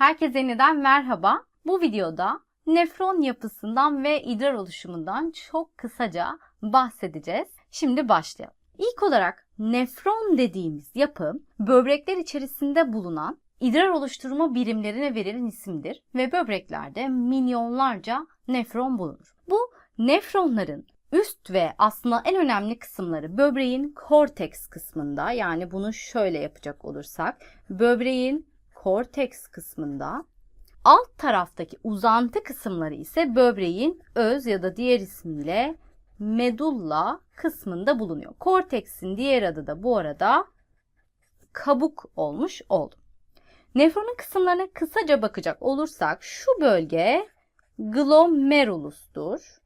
Herkese yeniden merhaba. Bu videoda nefron yapısından ve idrar oluşumundan çok kısaca bahsedeceğiz. Şimdi başlayalım. İlk olarak nefron dediğimiz yapı böbrekler içerisinde bulunan idrar oluşturma birimlerine verilen isimdir ve böbreklerde milyonlarca nefron bulunur. Bu nefronların üst ve aslında en önemli kısımları böbreğin korteks kısmında yani bunu şöyle yapacak olursak böbreğin korteks kısmında alt taraftaki uzantı kısımları ise böbreğin öz ya da diğer ismiyle medulla kısmında bulunuyor. Korteksin diğer adı da bu arada kabuk olmuş oldu. Nefronun kısımlarına kısaca bakacak olursak şu bölge glomerulustur.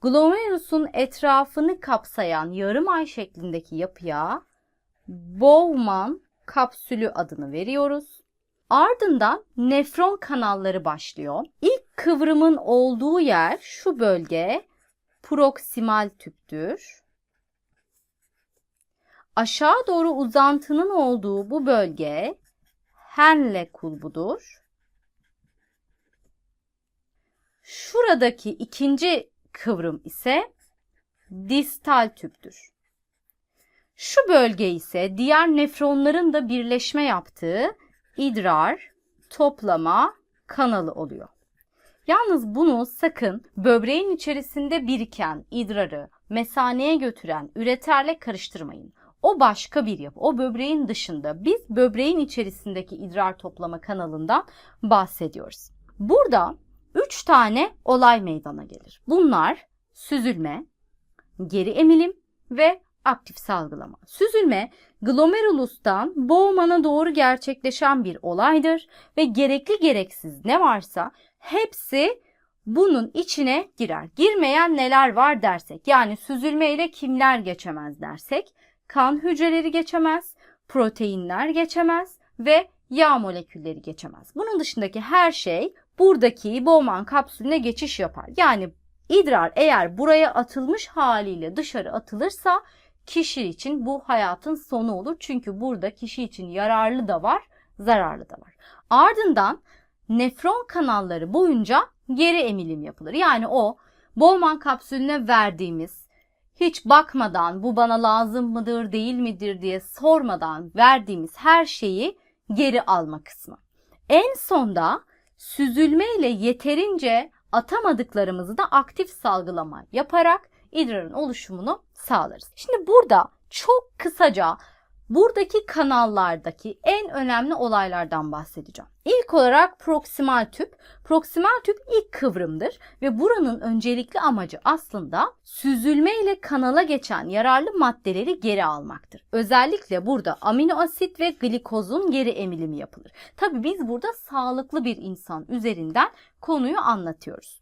Glomerulusun etrafını kapsayan yarım ay şeklindeki yapıya Bowman kapsülü adını veriyoruz. Ardından nefron kanalları başlıyor. İlk kıvrımın olduğu yer şu bölge proksimal tüptür. Aşağı doğru uzantının olduğu bu bölge Henle kulbudur. Şuradaki ikinci kıvrım ise distal tüptür. Şu bölge ise diğer nefronların da birleşme yaptığı idrar, toplama kanalı oluyor. Yalnız bunu sakın böbreğin içerisinde biriken idrarı mesaneye götüren üreterle karıştırmayın. O başka bir yapı. O böbreğin dışında. Biz böbreğin içerisindeki idrar toplama kanalından bahsediyoruz. Burada 3 tane olay meydana gelir. Bunlar süzülme, geri emilim ve aktif salgılama. Süzülme glomerulustan Bowman'a doğru gerçekleşen bir olaydır ve gerekli gereksiz ne varsa hepsi bunun içine girer. Girmeyen neler var dersek yani süzülme ile kimler geçemez dersek kan hücreleri geçemez, proteinler geçemez ve yağ molekülleri geçemez. Bunun dışındaki her şey buradaki Bowman kapsülüne geçiş yapar. Yani idrar eğer buraya atılmış haliyle dışarı atılırsa kişi için bu hayatın sonu olur. Çünkü burada kişi için yararlı da var, zararlı da var. Ardından nefron kanalları boyunca geri emilim yapılır. Yani o Bowman kapsülüne verdiğimiz hiç bakmadan bu bana lazım mıdır değil midir diye sormadan verdiğimiz her şeyi geri alma kısmı. En sonda süzülme ile yeterince atamadıklarımızı da aktif salgılama yaparak idrarın oluşumunu sağlarız. Şimdi burada çok kısaca buradaki kanallardaki en önemli olaylardan bahsedeceğim. İlk olarak proksimal tüp. Proksimal tüp ilk kıvrımdır ve buranın öncelikli amacı aslında süzülme ile kanala geçen yararlı maddeleri geri almaktır. Özellikle burada amino asit ve glikozun geri emilimi yapılır. Tabi biz burada sağlıklı bir insan üzerinden konuyu anlatıyoruz.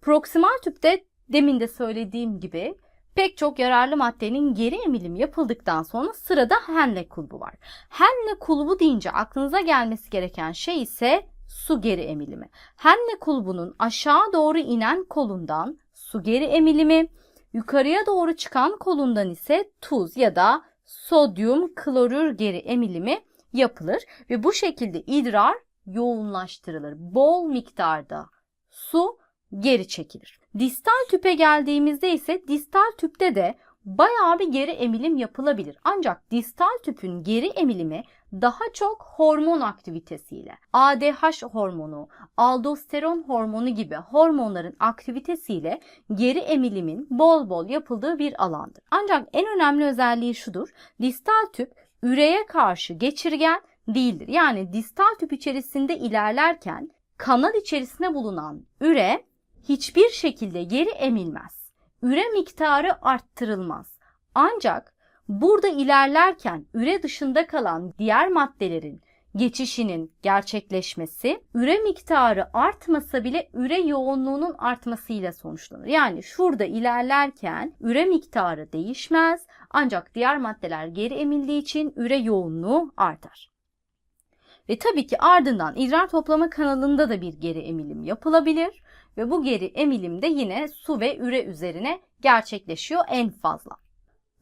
Proksimal tüpte demin de söylediğim gibi pek çok yararlı maddenin geri emilimi yapıldıktan sonra sırada Henle kulbu var. Henle kulbu deyince aklınıza gelmesi gereken şey ise su geri emilimi. Henle kulbunun aşağı doğru inen kolundan su geri emilimi, yukarıya doğru çıkan kolundan ise tuz ya da sodyum klorür geri emilimi yapılır ve bu şekilde idrar yoğunlaştırılır. Bol miktarda su geri çekilir. Distal tüpe geldiğimizde ise distal tüpte de bayağı bir geri emilim yapılabilir. Ancak distal tüpün geri emilimi daha çok hormon aktivitesiyle, ADH hormonu, aldosteron hormonu gibi hormonların aktivitesiyle geri emilimin bol bol yapıldığı bir alandır. Ancak en önemli özelliği şudur. Distal tüp üreye karşı geçirgen değildir. Yani distal tüp içerisinde ilerlerken kanal içerisinde bulunan üre hiçbir şekilde geri emilmez. Üre miktarı arttırılmaz. Ancak burada ilerlerken üre dışında kalan diğer maddelerin geçişinin gerçekleşmesi üre miktarı artmasa bile üre yoğunluğunun artmasıyla sonuçlanır. Yani şurada ilerlerken üre miktarı değişmez ancak diğer maddeler geri emildiği için üre yoğunluğu artar. Ve tabii ki ardından idrar toplama kanalında da bir geri emilim yapılabilir ve bu geri emilim de yine su ve üre üzerine gerçekleşiyor en fazla.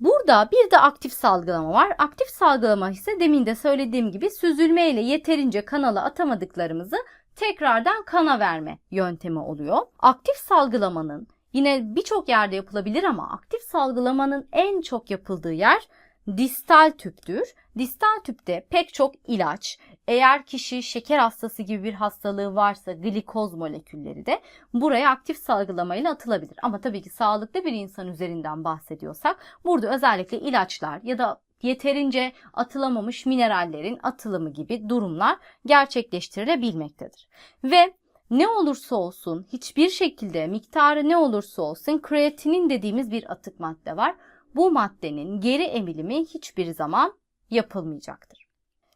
Burada bir de aktif salgılama var. Aktif salgılama ise demin de söylediğim gibi süzülme ile yeterince kanala atamadıklarımızı tekrardan kana verme yöntemi oluyor. Aktif salgılamanın yine birçok yerde yapılabilir ama aktif salgılamanın en çok yapıldığı yer distal tüptür. Distal tüpte pek çok ilaç, eğer kişi şeker hastası gibi bir hastalığı varsa glikoz molekülleri de buraya aktif salgılamayla atılabilir. Ama tabii ki sağlıklı bir insan üzerinden bahsediyorsak burada özellikle ilaçlar ya da yeterince atılamamış minerallerin atılımı gibi durumlar gerçekleştirilebilmektedir. Ve ne olursa olsun hiçbir şekilde miktarı ne olursa olsun kreatinin dediğimiz bir atık madde var. Bu maddenin geri emilimi hiçbir zaman yapılmayacaktır.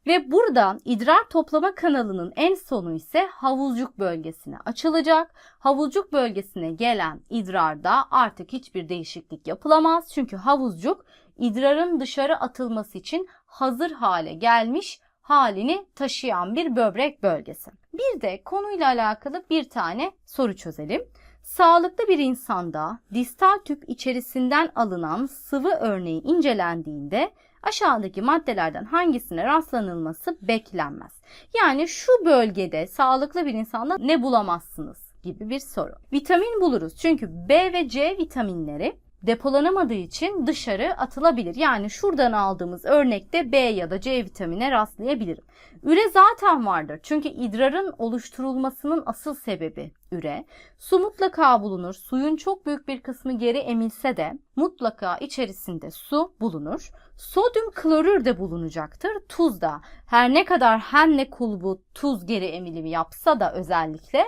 Ve buradan idrar toplama kanalının en sonu ise havuzcuk bölgesine açılacak. Havuzcuk bölgesine gelen idrarda artık hiçbir değişiklik yapılamaz. Çünkü havuzcuk idrarın dışarı atılması için hazır hale gelmiş halini taşıyan bir böbrek bölgesi. Bir de konuyla alakalı bir tane soru çözelim. Sağlıklı bir insanda distal tüp içerisinden alınan sıvı örneği incelendiğinde aşağıdaki maddelerden hangisine rastlanılması beklenmez. Yani şu bölgede sağlıklı bir insanda ne bulamazsınız gibi bir soru. Vitamin buluruz çünkü B ve C vitaminleri depolanamadığı için dışarı atılabilir. Yani şuradan aldığımız örnekte B ya da C vitamine rastlayabilirim. Üre zaten vardır. Çünkü idrarın oluşturulmasının asıl sebebi üre. Su mutlaka bulunur. Suyun çok büyük bir kısmı geri emilse de mutlaka içerisinde su bulunur. Sodyum klorür de bulunacaktır. Tuz da her ne kadar her ne kulbu tuz geri emilimi yapsa da özellikle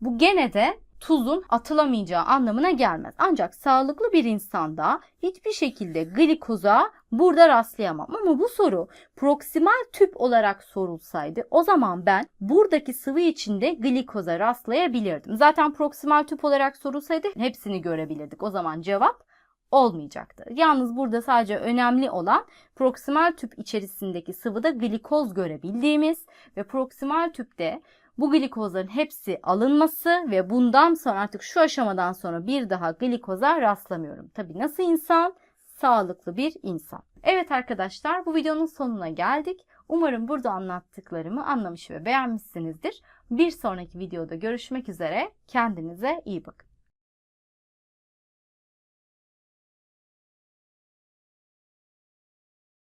bu gene de tuzun atılamayacağı anlamına gelmez. Ancak sağlıklı bir insanda hiçbir şekilde glikoza burada rastlayamam. Ama bu soru proksimal tüp olarak sorulsaydı o zaman ben buradaki sıvı içinde glikoza rastlayabilirdim. Zaten proksimal tüp olarak sorulsaydı hepsini görebilirdik. O zaman cevap olmayacaktı. Yalnız burada sadece önemli olan proksimal tüp içerisindeki sıvıda glikoz görebildiğimiz ve proksimal tüpte bu glikozların hepsi alınması ve bundan sonra artık şu aşamadan sonra bir daha glikoza rastlamıyorum. Tabii nasıl insan? Sağlıklı bir insan. Evet arkadaşlar bu videonun sonuna geldik. Umarım burada anlattıklarımı anlamış ve beğenmişsinizdir. Bir sonraki videoda görüşmek üzere. Kendinize iyi bakın.